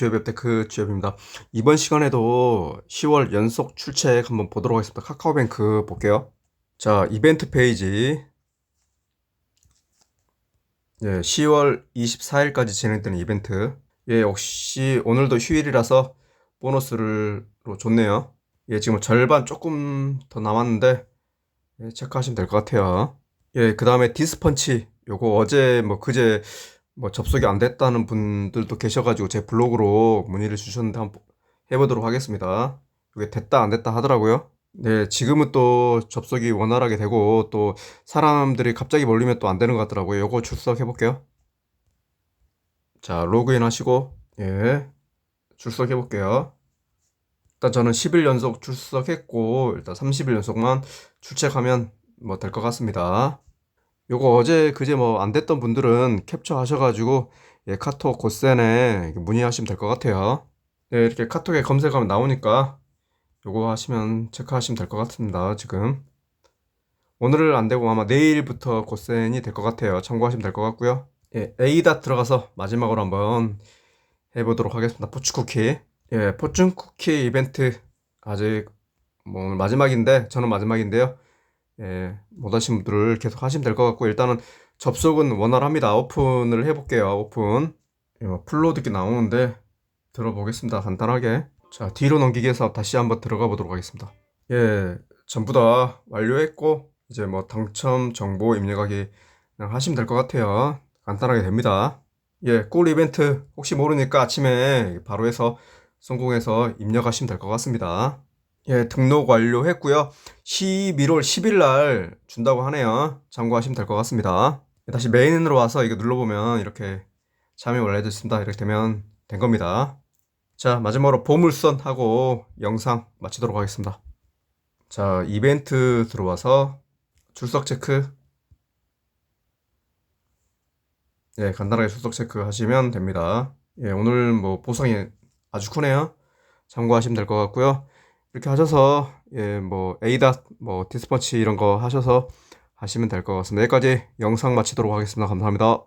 주협협테크 주협입니다. 이번 시간에도 10월 연속 출첵 한번 보도록 하겠습니다. 카카오뱅크 볼게요. 자, 이벤트 페이지. 예, 10월 24일까지 진행되는 이벤트. 예, 역시 오늘도 휴일이라서 보너스를 로 줬네요. 예, 지금 절반 조금 더 남았는데 예, 체크하시면 될 것 같아요. 예, 그 다음에 디스펀치. 요거 어제 뭐 그제 뭐 접속이 안 됐다는 분들도 계셔가지고 제 블로그로 문의를 주셨는데 한번 해보도록 하겠습니다. 이게 됐다 안 됐다 하더라고요. 네, 지금은 또 접속이 원활하게 되고 또 사람들이 갑자기 몰리면 또 안 되는 것 같더라고요. 요거 출석해 볼게요. 자, 로그인 하시고 예, 출석해 볼게요. 일단 저는 10일 연속 출석했고 일단 30일 연속만 출첵하면 뭐 될 것 같습니다. 요거 어제 그제 뭐 안 됐던 분들은 캡처 하셔가지고 예, 카톡 고센에 문의하시면 될 것 같아요. 네, 이렇게 카톡에 검색하면 나오니까 요거 하시면 체크하시면 될 것 같습니다. 지금 오늘은 안 되고 아마 내일부터 고센이 될 것 같아요. 참고하시면 될 것 같고요. 예, A닷 들어가서 마지막으로 한번 해보도록 하겠습니다. 포춘쿠키. 예, 포춘쿠키 이벤트 아직 뭐 오늘 마지막인데 저는 마지막인데요. 예, 못하신 분들을 계속 하시면 될 것 같고 일단은 접속은 원활합니다. 오픈을 해볼게요. 오픈. 예, 뭐 플로드기 나오는데 들어보겠습니다. 간단하게. 자, 뒤로 넘기기 해서 다시 한번 들어가 보도록 하겠습니다. 예, 전부 다 완료했고 이제 뭐 당첨 정보 입력하기 그냥 하시면 될 것 같아요. 간단하게 됩니다. 예, 꿀 이벤트 혹시 모르니까 아침에 바로 해서 성공해서 입력하시면 될 것 같습니다. 예, 등록 완료했고요. 11월 10일 날 준다고 하네요. 참고하시면 될 것 같습니다. 예, 다시 메인으로 와서 이거 눌러보면 이렇게 참여 완료됐습니다. 이렇게 되면 된 겁니다. 자, 마지막으로 보물선 하고 영상 마치도록 하겠습니다. 자, 이벤트 들어와서 출석 체크. 예, 간단하게 출석 체크 하시면 됩니다. 예, 오늘 뭐 보상이 아주 크네요. 참고하시면 될 것 같고요. 이렇게 하셔서 예, 뭐 에이닷 뭐 디스퍼치 이런 거 하셔서 하시면 될 것 같습니다. 여기까지 영상 마치도록 하겠습니다. 감사합니다.